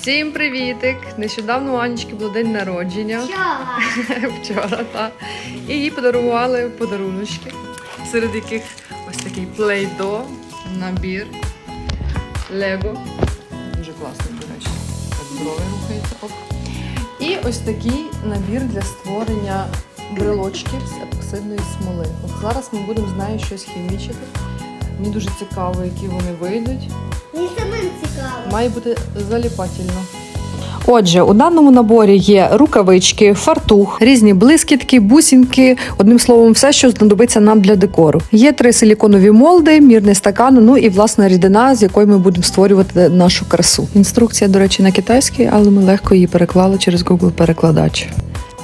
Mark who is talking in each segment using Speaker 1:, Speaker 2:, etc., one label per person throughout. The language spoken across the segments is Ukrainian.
Speaker 1: Всім привітик! Нещодавно у Анічки було день народження.
Speaker 2: Вчора.
Speaker 1: Вчора, так. І їй подарували подаруночки, серед яких ось такий плей-до, набір, Лего. Дуже класний, до речі. Так брови рухаються. Оп. І ось такий набір для створення брелочків з епоксидної смоли. От зараз ми будемо з нею щось хімічити. Мені дуже цікаво, які вони вийдуть.
Speaker 2: Мені.
Speaker 1: Має бути заліпательно.
Speaker 3: Отже, у даному наборі є рукавички, фартух, різні блискітки, бусинки. Одним словом, все, що знадобиться нам для декору. Є три силіконові молди, мірний стакан, ну і власна рідина, з якою ми будемо створювати нашу красу. Інструкція, до речі, на китайській, але ми легко її переклали через Google перекладач.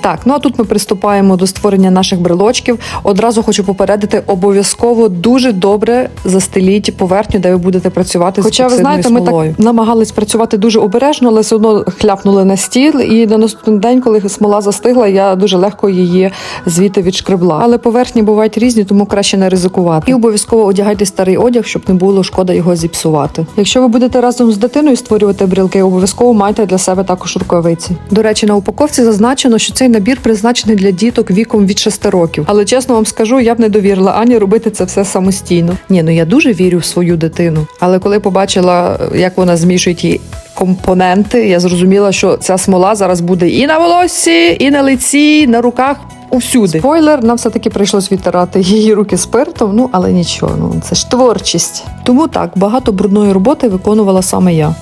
Speaker 3: Так, ну а тут ми приступаємо до створення наших брелочків. Одразу хочу попередити, обов'язково дуже добре застеліть поверхню, де ви будете працювати
Speaker 1: Хоча,
Speaker 3: з
Speaker 1: ви
Speaker 3: епоксидною
Speaker 1: знаєте, ми так
Speaker 3: намагались працювати дуже обережно, але все одно хляпнули на стіл. І на наступний день, коли смола застигла, я дуже легко її звідти відшкребла. Але поверхні бувають різні, тому краще не ризикувати. І обов'язково одягайте старий одяг, щоб не було шкода його зіпсувати. Якщо ви будете разом з дитиною створювати брілки, обов'язково майте для себе також рукавиці. До речі, на упаковці зазначено, що цей набір призначений для діток віком від 6 років. Але чесно вам скажу, я б не довірила Ані робити це все самостійно. Ні, ну я дуже вірю в свою дитину. Але коли побачила, як вона змішує ті компоненти, я зрозуміла, що ця смола зараз буде і на волоссі, і на лиці, і на руках. Усюди спойлер, нам все таки прийшлось відтирати її руки спиртом. Ну але нічого, ну це ж творчість. Тому так багато брудної роботи виконувала саме я.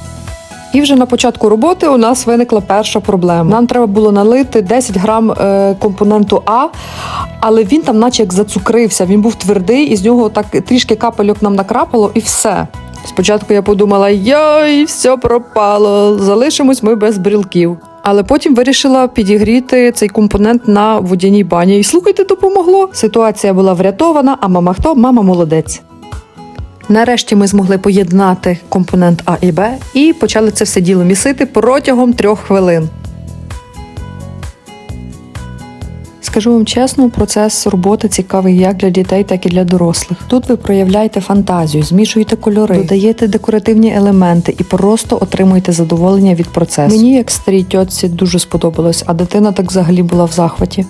Speaker 3: І вже на початку роботи у нас виникла перша проблема. Нам треба було налити 10 грам е, компоненту А, але він там, наче як зацукрився, він був твердий, і з нього так трішки капельок нам накрапало, і все. Спочатку я подумала: йой, все пропало, залишимось ми без брілків. Але потім вирішила підігріти цей компонент на водяній бані. І слухайте, допомогло. Ситуація була врятована, а мама хто? Мама молодець. Нарешті ми змогли поєднати компонент А і Б і почали це все діло місити протягом трьох хвилин. Скажу вам чесно, процес роботи цікавий як для дітей, так і для дорослих. Тут ви проявляєте фантазію, змішуєте кольори, додаєте декоративні елементи і просто отримуєте задоволення від процесу. Мені, як старій тьотці, дуже сподобалось, а дитина так взагалі була в захваті.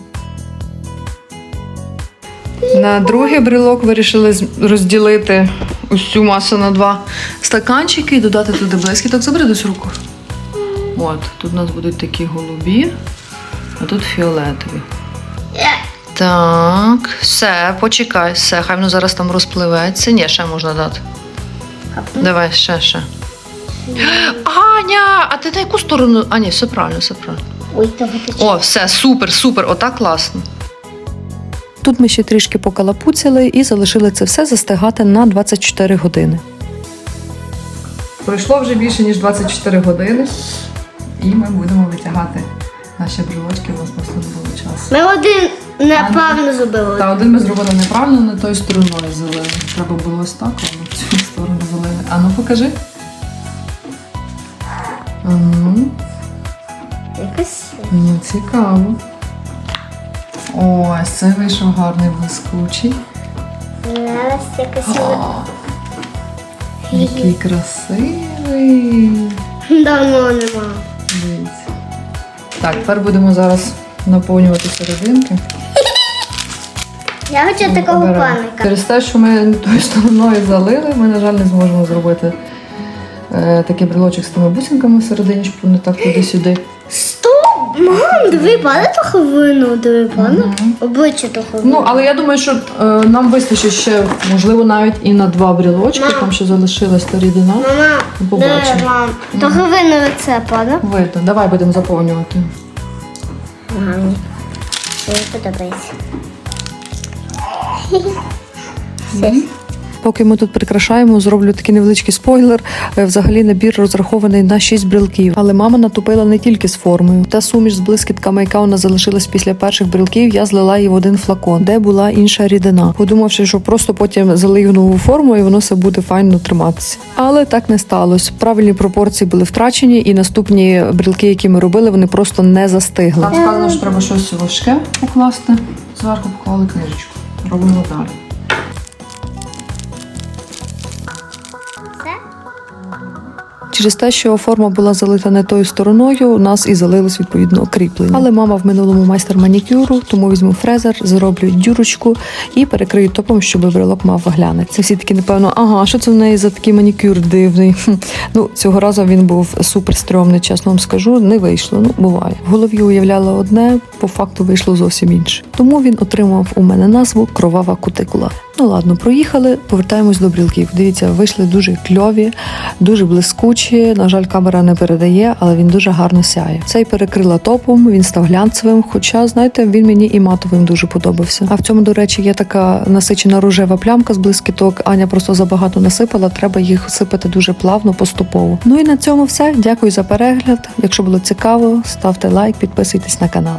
Speaker 1: На другий брелок вирішили розділити усю масу на два стаканчики і додати туди блискіток. Забери десь руку. От, тут у нас будуть такі голубі, а тут фіолетові. Так, все, почекай, все, хай воно зараз там розпливеться. Ні, ще можна дати. Давай, ще, ще. Аня, а ти на яку сторону? А, ні, все правильно, все правильно. О, все, супер, супер, отак класно.
Speaker 3: Тут ми ще трішки покалапуцяли і залишили це все застигати на 24 години.
Speaker 1: Пройшло вже більше ніж 24 години, і ми будемо витягати наші брелочки, у нас просто не було часу.
Speaker 2: Ми один неправильно зробили.
Speaker 1: Та один ми зробили неправильно, не тою стороною залили. Треба було ось так, а ми в цю сторону залили. А ну покажи. Ану,
Speaker 2: Якось.
Speaker 1: ну цікаво. Ось це вийшов гарний блискучий.
Speaker 2: Зараз якось.
Speaker 1: О, який красивий.
Speaker 2: Давно нема.
Speaker 1: Дивіться. Так, тепер будемо зараз наповнювати серединки.
Speaker 2: Я хочу такого
Speaker 1: Обираємо.
Speaker 2: паника.
Speaker 1: Через те, що ми тою стороною залили, ми, на жаль, не зможемо зробити е, такий брелочок з тими бусинками всередині, щоб вони так туди-сюди.
Speaker 2: Мам, диви, пане трохи вину, диви, пане. Обличчя трохи
Speaker 1: Ну, але я думаю, що е, нам вистачить ще, можливо, навіть і на два брелочки,
Speaker 2: Мам.
Speaker 1: там ще залишилась та рідина.
Speaker 2: Мама,
Speaker 1: побачимо.
Speaker 2: диви, мам. Трохи вину лице, пане.
Speaker 1: Видно, давай будемо заповнювати.
Speaker 2: Мамі. Мені подобається.
Speaker 3: Поки ми тут прикрашаємо, зроблю такий невеличкий спойлер. Е, Взагалі набір розрахований на 6 брілків. Але мама натупила не тільки з формою. Та суміш з блискітками, яка нас залишилась після перших брілків, я злила її в один флакон, де була інша рідина, подумавши, що просто потім залию нову форму і воно все буде файно триматися. Але так не сталося. Правильні пропорції були втрачені, і наступні брілки, які ми робили, вони просто не застигли.
Speaker 1: Там сказано, що треба щось важке покласти. Зверху поклали книжечку. Робимо далі.
Speaker 3: Через те, що форма була залита не тою стороною, у нас і залилось відповідно кріплення. Але мама в минулому майстер манікюру, тому візьму фрезер, зроблю дюрочку і перекрию топом, щоб брелок мав глянець. Це всі такі, напевно, ага, що це в неї за такий манікюр дивний. Ну цього разу він був супер стрьомний, чесно вам скажу. Не вийшло. Ну буває. В голові уявляла одне, по факту вийшло зовсім інше. Тому він отримав у мене назву кровава кутикула. Ну ладно, проїхали, повертаємось до брілків. Дивіться, вийшли дуже кльові, дуже блискучі. На жаль, камера не передає, але він дуже гарно сяє. Цей перекрила топом, він став глянцевим. Хоча, знаєте, він мені і матовим дуже подобався. А в цьому, до речі, є така насичена рожева плямка з блискіток. Аня просто забагато насипала. Треба їх сипати дуже плавно, поступово. Ну і на цьому все. Дякую за перегляд. Якщо було цікаво, ставте лайк, підписуйтесь на канал.